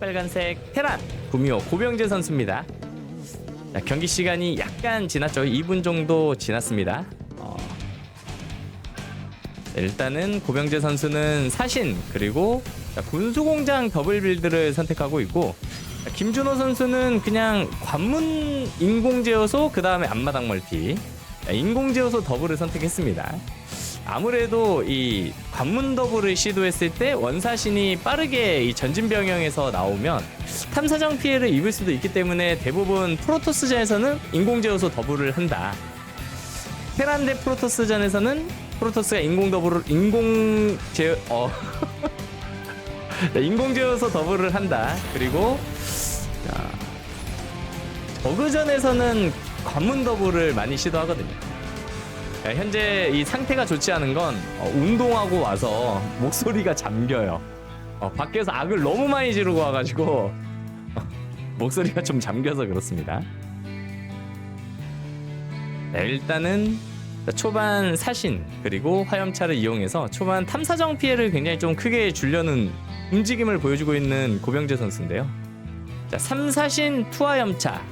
빨간색 테란 구미호 고병재 선수입니다. 자, 경기 시간이 약간 지났죠. 2분 정도 지났습니다. 어, 일단은 고병재 선수는 사신 그리고 자, 군수공장 더블 빌드를 선택하고 있고 자, 김준호 선수는 그냥 관문 인공제어소 그 다음에 앞마당 멀티 자, 인공제어소 더블을 선택했습니다. 아무래도 이 관문 더블을 시도했을 때 원사신이 빠르게 이 전진 병영에서 나오면 탐사정 피해를 입을 수도 있기 때문에 대부분 프로토스전에서는 인공제어소 더블을 한다. 테란 대 프로토스전에서는 프로토스가 인공 더블을 인공제 어 인공제어소 더블을 한다. 그리고 자, 저그전에서는 관문 더블을 많이 시도하거든요. 야, 현재 이 상태가 좋지 않은 건 어, 운동하고 와서 목소리가 잠겨요. 어, 밖에서 악을 너무 많이 지르고 와가지고 어, 목소리가 좀 잠겨서 그렇습니다. 네, 일단은 초반 사신 그리고 화염차를 이용해서 초반 탐사정 피해를 굉장히 좀 크게 주려는 움직임을 보여주고 있는 고병재 선수인데요. 자, 3사신 투화염차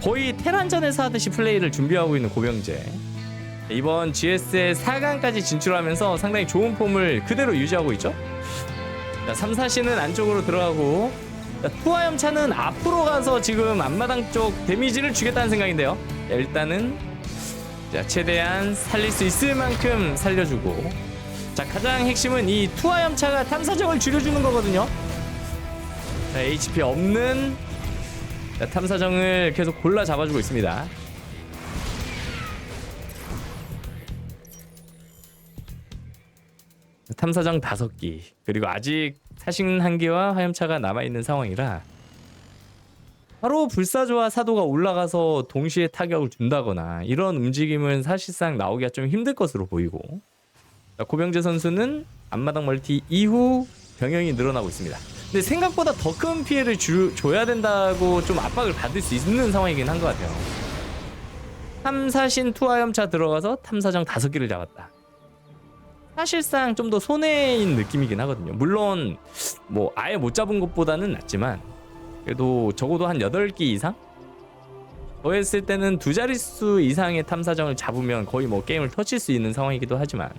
거의 테란전에서 하듯이 플레이를 준비하고 있는 고병재. 이번 GS의 4강까지 진출하면서 상당히 좋은 폼을 그대로 유지하고 있죠. 자, 3, 4시는 안쪽으로 들어가고 자, 투하염차는 앞으로 가서 지금 앞마당 쪽 데미지를 주겠다는 생각인데요. 자, 일단은 자, 최대한 살릴 수 있을 만큼 살려주고 자, 가장 핵심은 이 투하염차가 탐사정을 줄여주는 거거든요. 자, HP 없는 자, 탐사정을 계속 골라 잡아주고 있습니다. 탐사정 다섯 기 그리고 아직 사신 한 기와 화염차가 남아 있는 상황이라 바로 불사조와 사도가 올라가서 동시에 타격을 준다거나 이런 움직임은 사실상 나오기가 좀 힘들 것으로 보이고 자, 고병재 선수는 앞마당 멀티 이후 병영이 늘어나고 있습니다. 근데 생각보다 더 큰 피해를 주, 줘야 된다고 좀 압박을 받을 수 있는 상황이긴 한 것 같아요. 탐사신 투하염차 들어가서 탐사정 다섯 기를 잡았다. 사실상 좀 더 손해인 느낌이긴 하거든요. 물론 뭐 아예 못 잡은 것보다는 낫지만 그래도 적어도 한 8기 이상? 더 했을 때는 두 자릿수 이상의 탐사정을 잡으면 거의 뭐 게임을 터칠 수 있는 상황이기도 하지만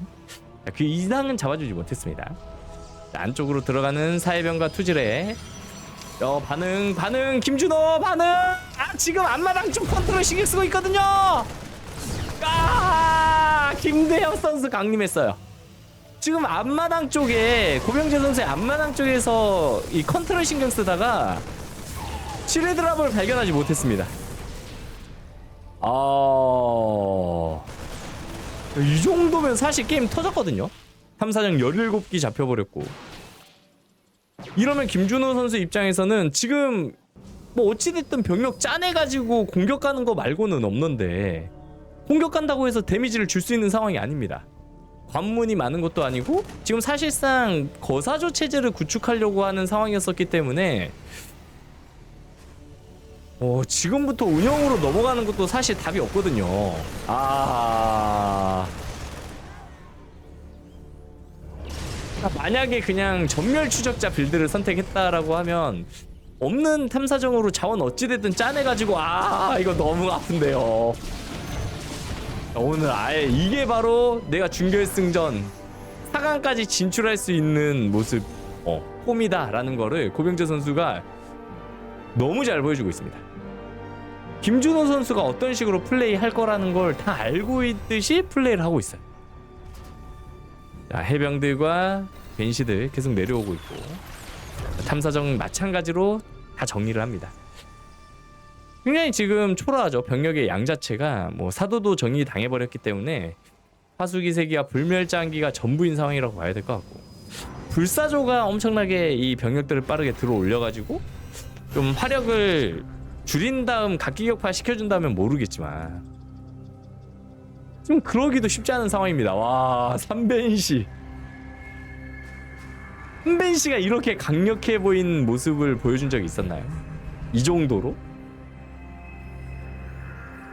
그 이상은 잡아주지 못했습니다. 자, 안쪽으로 들어가는 사해병과 투지레 어 반응 반응 김준호 반응 아 지금 앞마당 쪽 컨트롤 신경 쓰고 있거든요 아 김대혁 선수 강림했어요 지금 앞마당 쪽에 고병재 선수의 앞마당 쪽에서 이 컨트롤 신경 쓰다가 치레 드랍을 발견하지 못했습니다. 아, 이 정도면 사실 게임 터졌거든요. 탐사정 17기 잡혀버렸고. 이러면 김준호 선수 입장에서는 지금 뭐 어찌됐든 병력 짜내가지고 공격 가는 거 말고는 없는데 공격 간다고 해서 데미지를 줄 수 있는 상황이 아닙니다. 관문이 많은 것도 아니고 지금 사실상 거사조 체제를 구축하려고 하는 상황이었었기 때문에 어, 지금부터 운영으로 넘어가는 것도 사실 답이 없거든요. 아. 그러니까 만약에 그냥 전멸 추적자 빌드를 선택했다라고 하면 없는 탐사정으로 자원 어찌됐든 짜내가지고 아 이거 너무 아픈데요. 오늘 아예 이게 바로 내가 준결승전 4강까지 진출할 수 있는 모습 어 폼이다라는 거를 고병재 선수가 너무 잘 보여주고 있습니다. 김준호 선수가 어떤 식으로 플레이할 거라는 걸 다 알고 있듯이 플레이를 하고 있어요. 자, 해병들과 벤시들 계속 내려오고 있고 탐사정 마찬가지로 다 정리를 합니다. 굉장히 지금 초라하죠. 병력의 양 자체가 뭐 사도도 정리 당해버렸기 때문에 화수기세기와 불멸장기가 전부인 상황이라고 봐야 될 것 같고 불사조가 엄청나게 이 병력들을 빠르게 들어 올려가지고 좀 화력을 줄인 다음 각기격파 시켜준다면 모르겠지만 좀 그러기도 쉽지 않은 상황입니다. 와 3벤시 3벤시가 이렇게 강력해 보인 모습을 보여준 적이 있었나요? 이 정도로?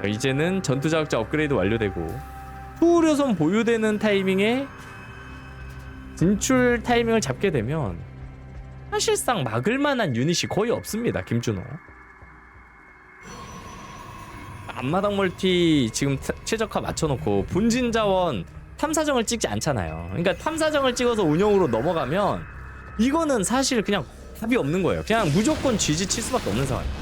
자, 이제는 전투자극자 업그레이드 완료되고 투우려선 보유되는 타이밍에 진출 타이밍을 잡게 되면 사실상 막을 만한 유닛이 거의 없습니다. 김준호. 앞마당 멀티 지금 타- 최적화 맞춰놓고 본진 자원 탐사정을 찍지 않잖아요. 그러니까 탐사정을 찍어서 운영으로 넘어가면 이거는 사실 그냥 답이 없는 거예요. 그냥 무조건 GG 칠 수밖에 없는 상황이에요.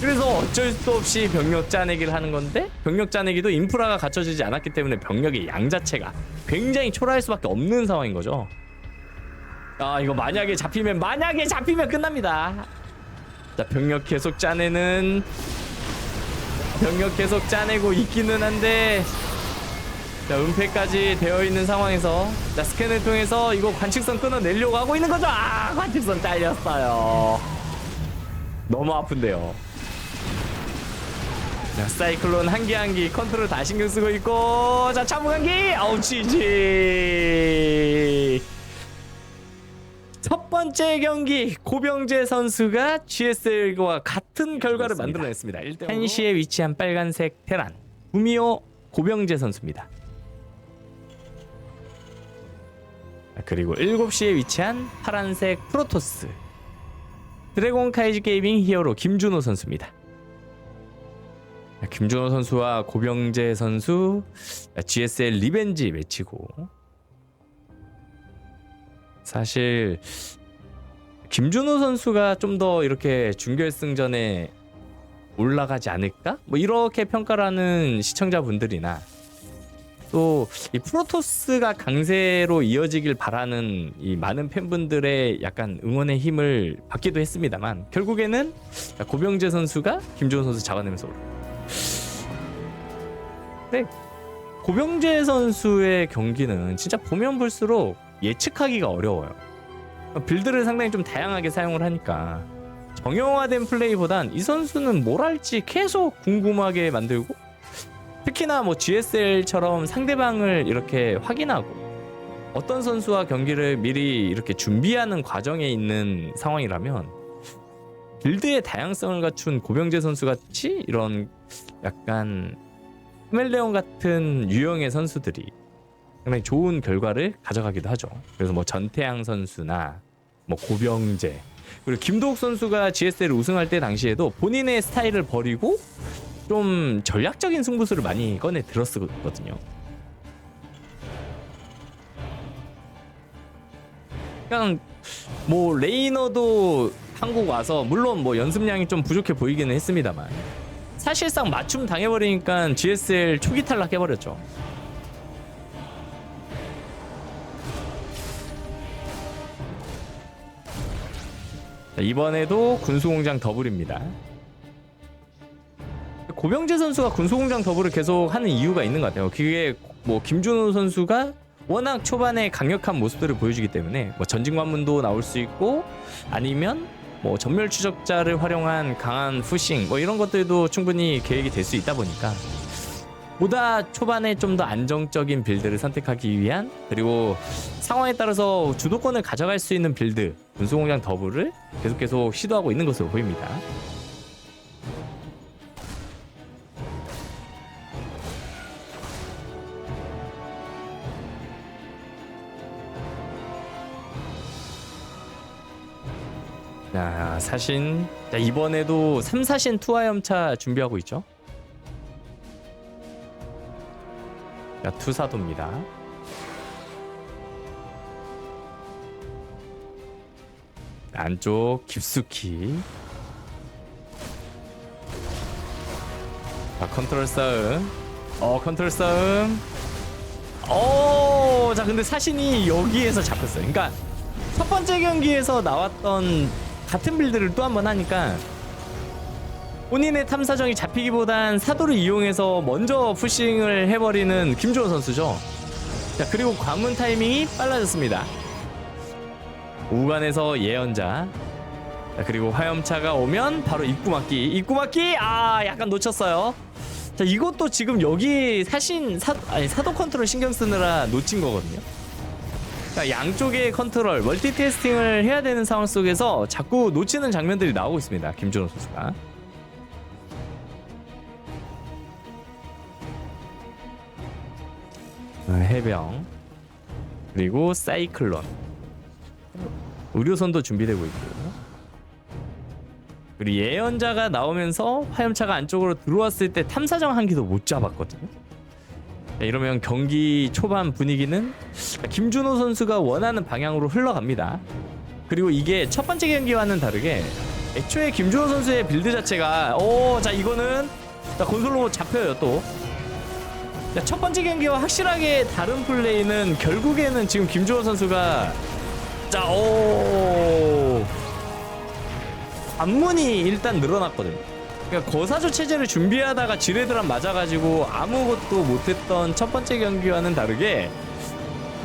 그래서 어쩔 수 없이 병력 짜내기를 하는 건데 병력 짜내기도 인프라가 갖춰지지 않았기 때문에 병력의 양 자체가 굉장히 초라할 수밖에 없는 상황인 거죠. 아 이거 만약에 잡히면 만약에 잡히면 끝납니다. 자 병력 계속 짜내는 병력 계속 짜내고 있기는 한데 자 은폐까지 되어 있는 상황에서 자 스캔을 통해서 이거 관측선 끊어내려고 하고 있는 거죠. 아 관측선 잘렸어요. 너무 아픈데요. 자 사이클론 한기 한기 컨트롤 다 신경 쓰고 있고 자 차무간기 아우 지지 첫 번째 경기 고병재 선수가 GSL과 같은 결과를 만들어냈습니다. 1대 1시에 위치한 빨간색 테란 구미호 고병재 선수입니다. 아, 그리고 7시에 위치한 파란색 프로토스 드래곤 카이지 게이밍 히어로 김준호 선수입니다. 아, 김준호 선수와 고병재 선수 아, GSL 리벤지 매치고 사실 김준호 선수가 좀 더 이렇게 준결승전에 올라가지 않을까? 뭐 이렇게 평가를 하는 시청자분들이나 또 이 프로토스가 강세로 이어지길 바라는 이 많은 팬분들의 약간 응원의 힘을 받기도 했습니다만 결국에는 고병재 선수가 김준호 선수 잡아내면서 올라. 네. 고병재 선수의 경기는 진짜 보면 볼수록 예측하기가 어려워요. 빌드를 상당히 좀 다양하게 사용을 하니까 정형화된 플레이보단 이 선수는 뭘 할지 계속 궁금하게 만들고 특히나 뭐 GSL처럼 상대방을 이렇게 확인하고 어떤 선수와 경기를 미리 이렇게 준비하는 과정에 있는 상황이라면 빌드의 다양성을 갖춘 고병재 선수 같이 이런 약간 카멜레온 같은 유형의 선수들이 상당히 좋은 결과를 가져가기도 하죠. 그래서 뭐 전태양 선수나 뭐 고병재 그리고 김도욱 선수가 GSL 우승할 때 당시에도 본인의 스타일을 버리고 좀 전략적인 승부수를 많이 꺼내 들었었거든요. 그냥 뭐 레이너도 한국 와서 물론 뭐 연습량이 좀 부족해 보이기는 했습니다만 사실상 맞춤 당해버리니까 GSL 초기 탈락해버렸죠. 자, 이번에도 군수공장 더블입니다. 고병재 선수가 군수공장 더블을 계속 하는 이유가 있는 것 같아요. 그게 뭐 김준호 선수가 워낙 초반에 강력한 모습들을 보여주기 때문에 뭐 전진관문도 나올 수 있고 아니면 뭐 전멸 추적자를 활용한 강한 푸싱 뭐 이런 것들도 충분히 계획이 될 수 있다 보니까 보다 초반에 좀 더 안정적인 빌드를 선택하기 위한 그리고 상황에 따라서 주도권을 가져갈 수 있는 빌드 군수공장 더블을 계속 계속 시도하고 있는 것으로 보입니다. 자, 사신. 자, 이번에도 3, 4신 투하염차 준비하고 있죠. 자, 투사도입니다. 안쪽 깊숙이. 자, 컨트롤 싸움. 어, 컨트롤 싸움. 오, 자, 근데 사신이 여기에서 잡혔어요. 그러니까 첫 번째 경기에서 나왔던 같은 빌드를 또 한 번 하니까 본인의 탐사정이 잡히기보단 사도를 이용해서 먼저 푸싱을 해버리는 김주호 선수죠. 자 그리고 관문 타이밍이 빨라졌습니다. 우간에서 예언자. 자 그리고 화염차가 오면 바로 입구 막기. 입구 막기 아 약간 놓쳤어요. 자 이것도 지금 여기 사신 사 아니 사도 컨트롤 신경 쓰느라 놓친 거거든요. 그러니까 양쪽의 컨트롤, 멀티테스팅을 해야 되는 상황 속에서 자꾸 놓치는 장면들이 나오고 있습니다. 김준호 선수가. 어, 해병 그리고 사이클론 의료선도 준비되고 있고 그리고 예언자가 나오면서 화염차가 안쪽으로 들어왔을 때 탐사정 한 기도 못 잡았거든요. 자, 이러면 경기 초반 분위기는 김준호 선수가 원하는 방향으로 흘러갑니다. 그리고 이게 첫 번째 경기와는 다르게 애초에 김준호 선수의 빌드 자체가 오 자 이거는 자 곤솔로 잡혀요 또. 자, 첫 번째 경기와 확실하게 다른 플레이는 결국에는 지금 김준호 선수가 자 오 관문이 일단 늘어났거든요. 그러니까 거사조 체제를 준비하다가 지뢰드랍 맞아가지고 아무것도 못했던 첫 번째 경기와는 다르게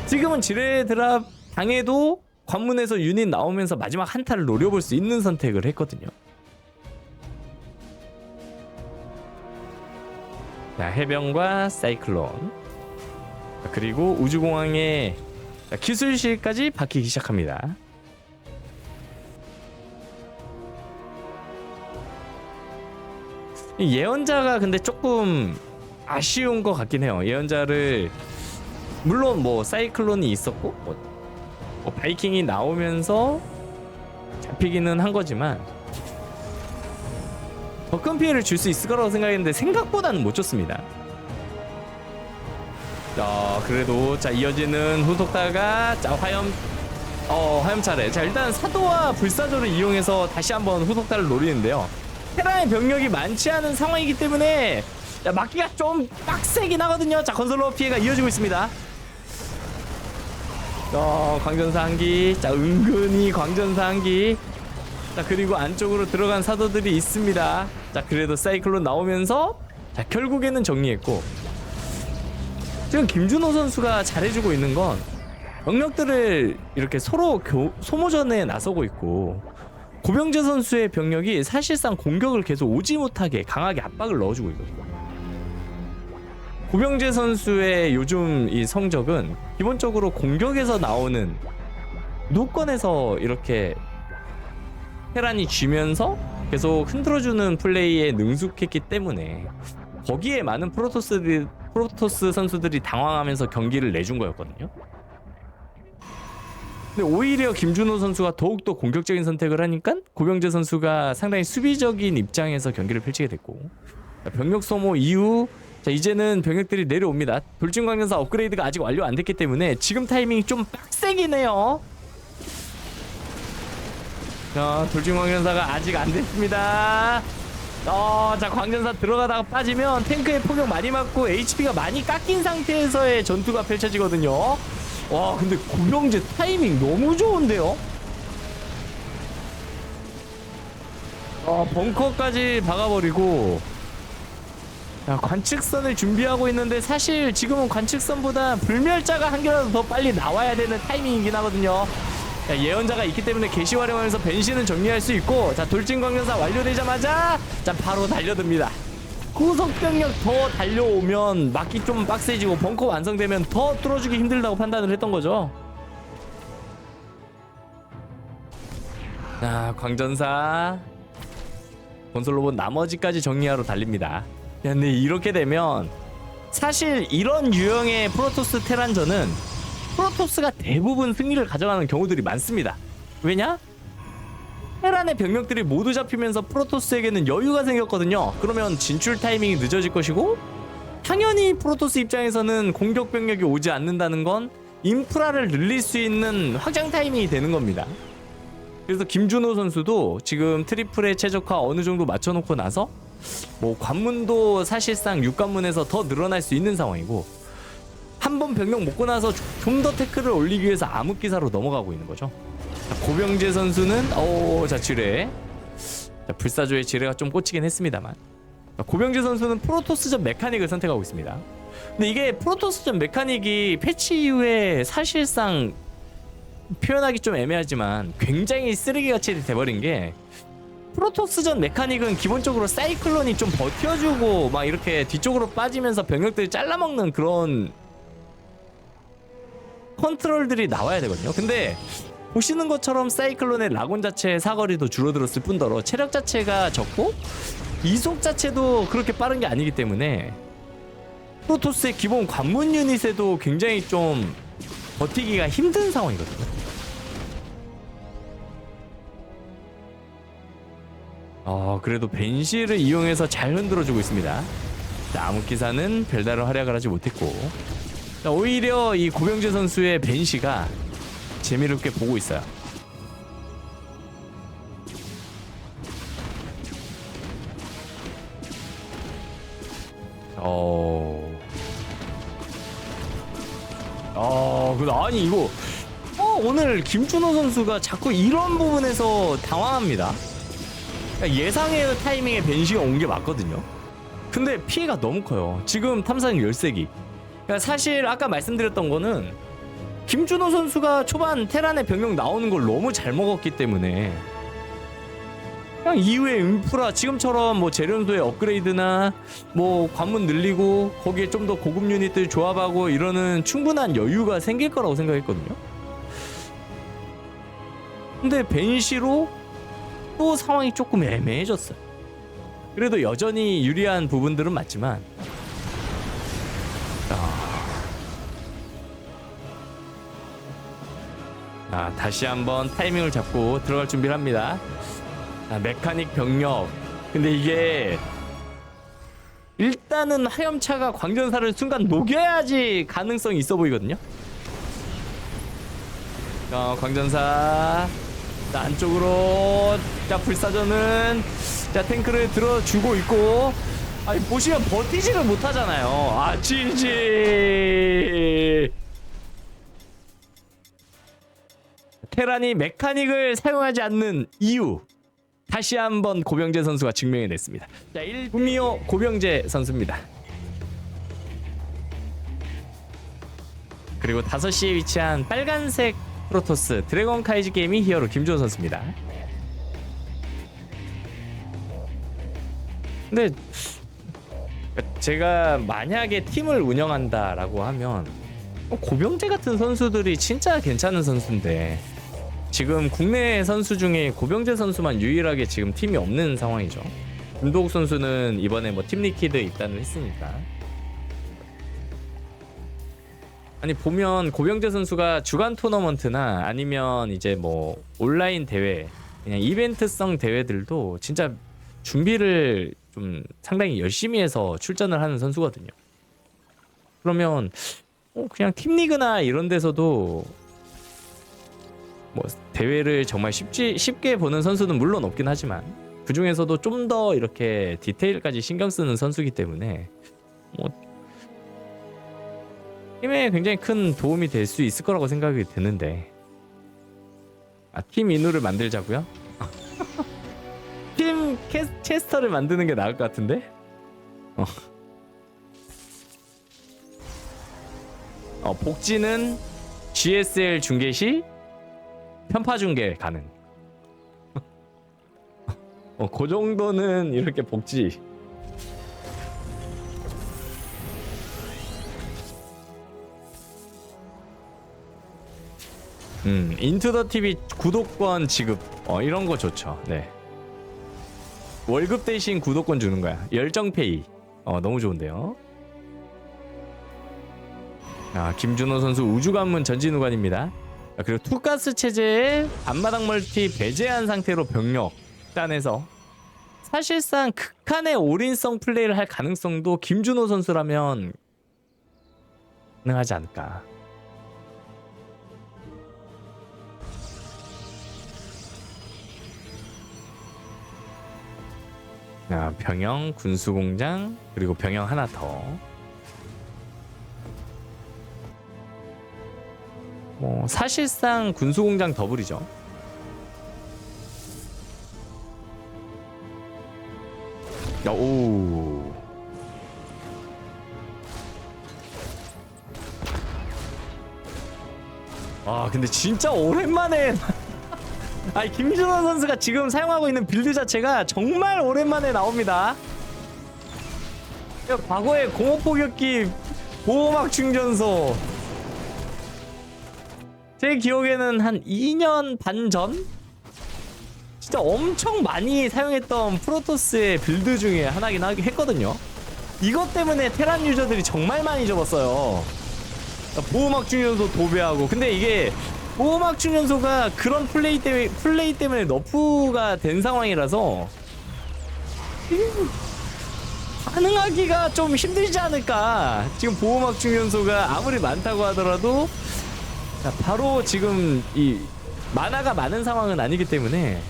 지금은 지뢰드랍 당해도 관문에서 유닛 나오면서 마지막 한타를 노려볼 수 있는 선택을 했거든요. 자, 해병과 사이클론 그리고 우주공항의 기술실까지 바뀌기 시작합니다. 예언자가 근데 조금 아쉬운 것 같긴 해요. 예언자를 물론 뭐 사이클론이 있었고 뭐, 뭐 바이킹이 나오면서 잡히기는 한 거지만 더 큰 피해를 줄 수 있을 거라고 생각했는데 생각보다는 못 줬습니다. 자 그래도 자 이어지는 후속타가 자 화염 어 화염 차례 자 일단 사도와 불사조를 이용해서 다시 한번 후속타를 노리는데요. 테라의 병력이 많지 않은 상황이기 때문에 자, 막기가 좀 빡세긴 하거든요. 자 건설로 피해가 이어지고 있습니다. 어, 광전사 한기. 자, 은근히 광전사 한기. 자, 그리고 안쪽으로 들어간 사도들이 있습니다. 자, 그래도 사이클론 나오면서 자, 결국에는 정리했고. 지금 김준호 선수가 잘해주고 있는 건 병력들을 이렇게 서로 교, 소모전에 나서고 있고 고병재 선수의 병력이 사실상 공격을 계속 오지 못하게 강하게 압박을 넣어주고 있거든요. 고병재 선수의 요즘 이 성적은 기본적으로 공격에서 나오는 노건에서 이렇게 테란이 쥐면서 계속 흔들어주는 플레이에 능숙했기 때문에 거기에 많은 프로토스들이, 프로토스 선수들이 당황하면서 경기를 내준 거였거든요. 근데 오히려 김준호 선수가 더욱더 공격적인 선택을 하니까 고병재 선수가 상당히 수비적인 입장에서 경기를 펼치게 됐고 자, 병력 소모 이후 자 이제는 병력들이 내려옵니다. 돌진광전사 업그레이드가 아직 완료 안 됐기 때문에 지금 타이밍이 좀 빡세긴 해요. 자 돌진광전사가 아직 안 됐습니다. 어, 자 광전사 들어가다가 빠지면 탱크에 폭격 많이 맞고 HP가 많이 깎인 상태에서의 전투가 펼쳐지거든요. 와 근데 고병재 타이밍 너무 좋은데요? 어 벙커까지 박아버리고 야, 관측선을 준비하고 있는데 사실 지금은 관측선보다 불멸자가 한 개라도 더 빨리 나와야 되는 타이밍이긴 하거든요. 자, 예언자가 있기 때문에 개시 활용하면서 벤시는 정리할 수 있고 자 돌진 광전사 완료되자마자 자 바로 달려듭니다. 후속 병력 더 달려오면 막기 좀 빡세지고 벙커 완성되면 더 뚫어주기 힘들다고 판단을 했던 거죠. 자 광전사 건설 로봇 나머지까지 정리하러 달립니다. 야, 근데 이렇게 되면 사실 이런 유형의 프로토스 테란전은 프로토스가 대부분 승리를 가져가는 경우들이 많습니다. 왜냐? 테란의 병력들이 모두 잡히면서 프로토스에게는 여유가 생겼거든요. 그러면 진출 타이밍이 늦어질 것이고 당연히 프로토스 입장에서는 공격 병력이 오지 않는다는 건 인프라를 늘릴 수 있는 확장 타이밍이 되는 겁니다. 그래서 김준호 선수도 지금 트리플의 최적화 어느 정도 맞춰놓고 나서 뭐 관문도 사실상 육관문에서 더 늘어날 수 있는 상황이고 한 번 병력 먹고 나서 좀 더 태클을 올리기 위해서 암흑기사로 넘어가고 있는 거죠. 자, 고병재 선수는 오자 지뢰 자, 불사조의 지뢰가 좀 꽂히긴 했습니다만 자, 고병재 선수는 프로토스전 메카닉을 선택하고 있습니다. 근데 이게 프로토스전 메카닉이 패치 이후에 사실상 표현하기 좀 애매하지만 굉장히 쓰레기같이 돼버린 게 프로토스전 메카닉은 기본적으로 사이클론이 좀 버텨주고 막 이렇게 뒤쪽으로 빠지면서 병력들이 잘라먹는 그런 컨트롤들이 나와야 되거든요. 근데 보시는 것처럼 사이클론의 라곤 자체의 사거리도 줄어들었을 뿐더러 체력 자체가 적고 이속 자체도 그렇게 빠른 게 아니기 때문에 프로토스의 기본 관문 유닛에도 굉장히 좀 버티기가 힘든 상황이거든요. 어, 그래도 벤시를 이용해서 잘 흔들어주고 있습니다. 나무기사는 별다른 활약을 하지 못했고 오히려 이 고병재 선수의 벤시가 재미롭게 보고 있어요. 어. 어, 그 아니 이거 어, 오늘 김준호 선수가 자꾸 이런 부분에서 당황합니다. 그러니까 예상의 타이밍에 벤시가 온 게 맞거든요. 근데 피해가 너무 커요. 지금 탐사는 열세기. 그러니까 사실 아까 말씀드렸던 거는 김준호 선수가 초반 테란의 병력 나오는 걸 너무 잘 먹었기 때문에 그냥 이후에 인프라 지금처럼 뭐 재련소의 업그레이드나 뭐 관문 늘리고 거기에 좀 더 고급 유닛들 조합하고 이러는 충분한 여유가 생길 거라고 생각했거든요. 근데 벤시로 또 상황이 조금 애매해졌어요. 그래도 여전히 유리한 부분들은 맞지만 아, 아, 다시 한번 타이밍을 잡고 들어갈 준비를 합니다. 아, 메카닉 병력. 근데 이게 일단은 화염차가 광전사를 순간 녹여야지 가능성이 있어 보이거든요. 자, 광전사. 자, 안쪽으로. 자, 불사전은. 자, 탱크를 들어주고 있고. 아니, 보시면 버티지를 못하잖아요. 아, GG. 테란이 메카닉을 사용하지 않는 이유. 다시 한번 고병재 선수가 증명해냈습니다. 자, 1 구미호 고병재 선수입니다. 그리고 5시에 위치한 빨간색 프로토스 드래곤 카이지 게임이 히어로 김주호 선수입니다. 근데 제가 만약에 팀을 운영한다라고 하면 고병재 같은 선수들이 진짜 괜찮은 선수인데 지금 국내 선수 중에 고병재 선수만 유일하게 지금 팀이 없는 상황이죠. 김도욱 선수는 이번에 뭐 팀리키드 입단을 했으니까. 아니 보면 고병재 선수가 주간 토너먼트나 아니면 이제 뭐 온라인 대회 그냥 이벤트성 대회들도 진짜 준비를 좀 상당히 열심히 해서 출전을 하는 선수거든요. 그러면 어, 그냥 팀리그나 이런 데서도 뭐 대회를 정말 쉽지 쉽게 보는 선수는 물론 없긴 하지만 그 중에서도 좀 더 이렇게 디테일까지 신경 쓰는 선수기 때문에 뭐 팀에 굉장히 큰 도움이 될 수 있을 거라고 생각이 드는데 아팀 인우를 만들자고요? 팀 캐, 체스터를 만드는 게 나을 것 같은데? 어. 어 복지는 GSL 중계 시 편파 중계 가능. 어, 그 정도는 이렇게 복지. 음, 인투더 TV 구독권 지급. 어, 이런 거 좋죠. 네. 월급 대신 구독권 주는 거야. 열정페이. 어, 너무 좋은데요. 아, 김준호 선수 우주관문 전진우관입니다. 아, 그리고 투가스 체제에 앞마당 멀티 배제한 상태로 병력 딴에서 사실상 극한의 올인성 플레이를 할 가능성도 김준호 선수라면 가능하지 않을까. 아, 병영 군수공장 그리고 병영 하나 더. 뭐 사실상 군수공장 더블이죠. 야, 오. 아 근데 진짜 오랜만에 아니 김준호 선수가 지금 사용하고 있는 빌드 자체가 정말 오랜만에 나옵니다. 과거에 공업포격기 보호막 충전소 제 기억에는 한 2년 반 전? 진짜 엄청 많이 사용했던 프로토스의 빌드 중에 하나긴 했거든요. 이것 때문에 테란 유저들이 정말 많이 접었어요. 그러니까 보호막 충전소 도배하고. 근데 이게 보호막 충전소가 그런 플레이 때문에, 플레이 때문에 너프가 된 상황이라서 가능하기가 좀 힘들지 않을까. 지금 보호막 중연소가 아무리 많다고 하더라도 자, 바로 지금 이 만화가 많은 상황은 아니기 때문에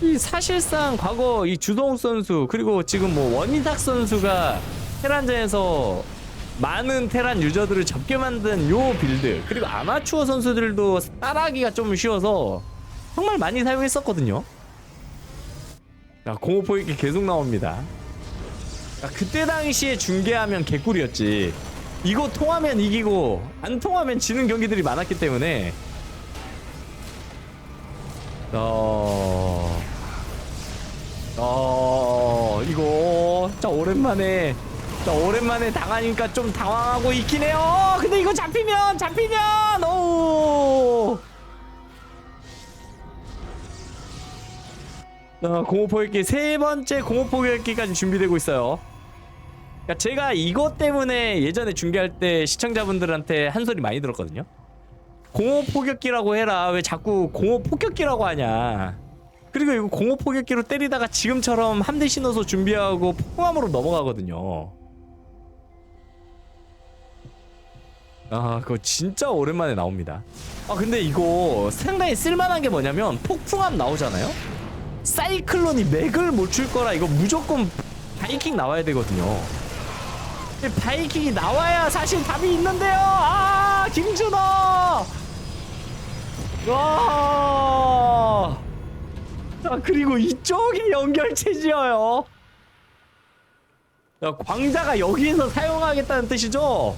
이 사실상 과거 이 주동욱 선수 그리고 지금 뭐 원희삭 선수가 테란전에서 많은 테란 유저들을 접게 만든 요 빌드 그리고 아마추어 선수들도 따라하기가 좀 쉬워서 정말 많이 사용했었거든요. 자, 공호포 이렇게 계속 나옵니다. 야, 그때 당시에 중계하면 개꿀이었지. 이거 통하면 이기고 안 통하면 지는 경기들이 많았기 때문에 어... 어... 이거 자 오랜만에 자 오랜만에 당하니까 좀 당황하고 있긴 해요. 근데 이거 잡히면 잡히면 오. 어, 공호포격기 세 번째 공호포격기까지 준비되고 있어요. 그러니까 제가 이것 때문에 예전에 중계할 때 시청자분들한테 한 소리 많이 들었거든요. 공호 포격기라고 해라. 왜 자꾸 공호 폭격기라고 하냐. 그리고 이거 공호 포격기로 때리다가 지금처럼 함대 신어서 준비하고 폭함으로 넘어가거든요. 아, 그거 진짜 오랜만에 나옵니다. 아, 근데 이거 상당히 쓸만한 게 뭐냐면 폭풍함 나오잖아요? 사이클론이 맥을 못 출 거라 이거 무조건 바이킹 나와야 되거든요. 바이킹이 나와야 사실 답이 있는데요. 아, 김준호! 와! 자, 그리고 이쪽에 연결체지어요. 자, 광자가 여기에서 사용하겠다는 뜻이죠?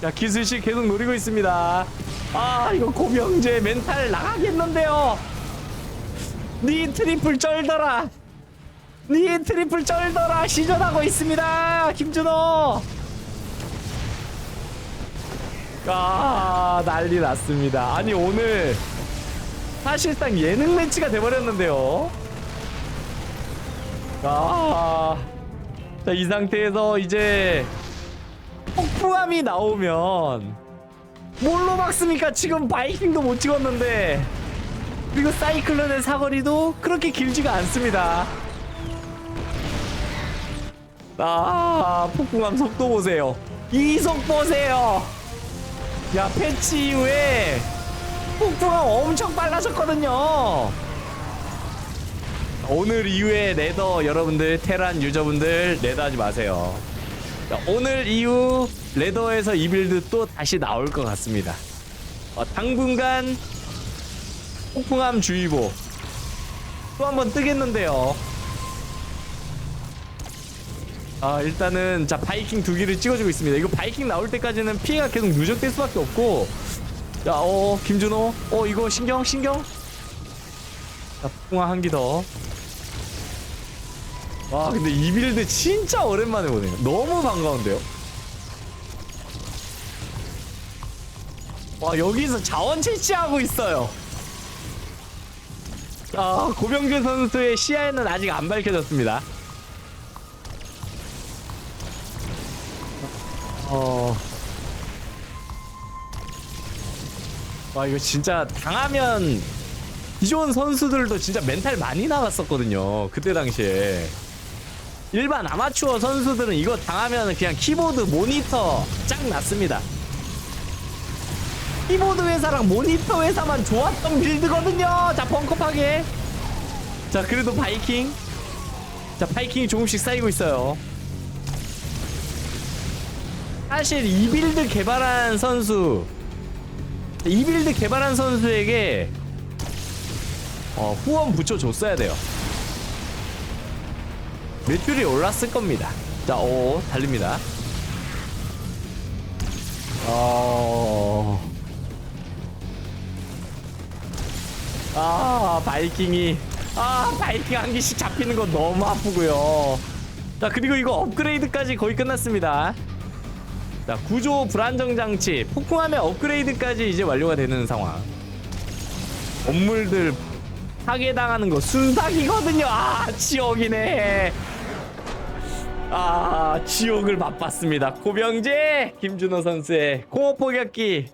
자, 기술실 계속 노리고 있습니다. 아, 이거 고병재 멘탈 나가겠는데요. 니 트리플 쩔더라. 니 트리플 쩔더라. 시전하고 있습니다. 김준호. 아, 난리 났습니다. 아니, 오늘 사실상 예능 매치가 돼버렸는데요. 아, 자, 이 상태에서 이제 폭풍함이 나오면 뭘로 막습니까? 지금 바이킹도 못 찍었는데 그리고 사이클론의 사거리도 그렇게 길지가 않습니다. 아, 폭풍함 속도 보세요. 이속 보세요. 야, 패치 이후에 폭풍함 엄청 빨라졌거든요. 오늘 이후에 레더 여러분들 테란 유저분들 레더 하지 마세요. 자, 오늘 이후 레더에서 이 빌드 또 다시 나올 것 같습니다. 어, 당분간 폭풍함 주의보 또 한 번 뜨겠는데요. 아 일단은 자 바이킹 두 개를 찍어주고 있습니다. 이거 바이킹 나올 때까지는 피해가 계속 누적될 수밖에 없고 자어 김준호 어 이거 신경 신경 자 폭풍함 한기 더. 와 근데 이 빌드 진짜 오랜만에 보네요. 너무 반가운데요. 와 여기서 자원 채취하고 있어요. 아 고병준 선수의 시야에는 아직 안 밝혀졌습니다. 어. 와 이거 진짜 당하면 기존 선수들도 진짜 멘탈 많이 나갔었거든요. 그때 당시에. 일반 아마추어 선수들은 이거 당하면 그냥 키보드 모니터 짱 났습니다. 키보드 회사랑 모니터 회사만 좋았던 빌드거든요. 자, 벙커 파괴. 자, 그래도 바이킹. 자, 바이킹이 조금씩 쌓이고 있어요. 사실 이 빌드 개발한 선수, 이 빌드 개발한 선수에게 어, 후원 붙여줬어야 돼요. 매출이 올랐을 겁니다. 자, 오, 달립니다. 어. 아, 바이킹이. 아, 바이킹 한 개씩 잡히는 거 너무 아프고요. 자, 그리고 이거 업그레이드까지 거의 끝났습니다. 자, 구조 불안정 장치, 폭풍함의 업그레이드까지 이제 완료가 되는 상황. 건물들 파괴당하는 거 순삭이거든요. 아, 지옥이네. 아, 지옥을 맛봤습니다. 고병재 김준호 선수의 공업 포격기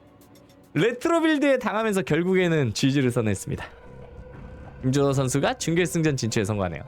레트로 빌드에 당하면서 결국에는 GG를 선언했습니다. 김준호 선수가 준결승전 진출에 성공하네요.